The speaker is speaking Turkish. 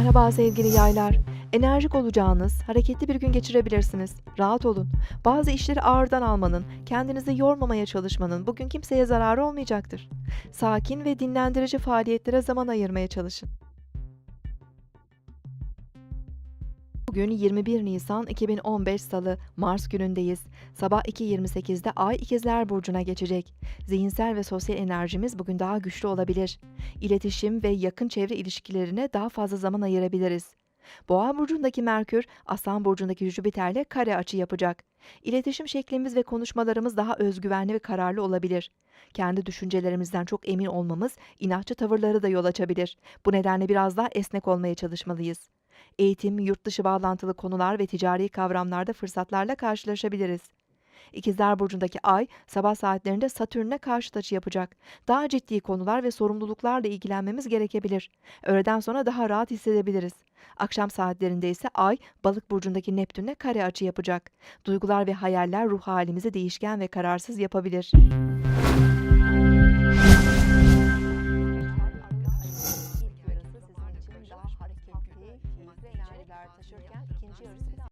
Merhaba sevgili yaylar. Enerjik olacağınız, hareketli bir gün geçirebilirsiniz. Rahat olun. Bazı işleri ağırdan almanın, kendinizi yormamaya çalışmanın bugün kimseye zararı olmayacaktır. Sakin ve dinlendirici faaliyetlere zaman ayırmaya çalışın. Bugün 21 Nisan 2015 Salı, Mars günündeyiz. Sabah 2.28'de Ay İkizler Burcu'na geçecek. Zihinsel ve sosyal enerjimiz bugün daha güçlü olabilir. İletişim ve yakın çevre ilişkilerine daha fazla zaman ayırabiliriz. Boğa burcundaki Merkür, Aslan burcundaki Jüpiter'le kare açı yapacak. İletişim şeklimiz ve konuşmalarımız daha özgüvenli ve kararlı olabilir. Kendi düşüncelerimizden çok emin olmamız inatçı tavırları da yol açabilir. Bu nedenle biraz daha esnek olmaya çalışmalıyız. Eğitim, yurt dışı bağlantılı konular ve ticari kavramlarda fırsatlarla karşılaşabiliriz. İkizler Burcu'ndaki Ay, sabah saatlerinde Satürn'e karşı açı yapacak. Daha ciddi konular ve sorumluluklarla ilgilenmemiz gerekebilir. Öğleden sonra daha rahat hissedebiliriz. Akşam saatlerinde ise Ay, Balık Burcu'ndaki Neptün'e kare açı yapacak. Duygular ve hayaller ruh halimizi değişken ve kararsız yapabilir. taşırken ikinci yarısını da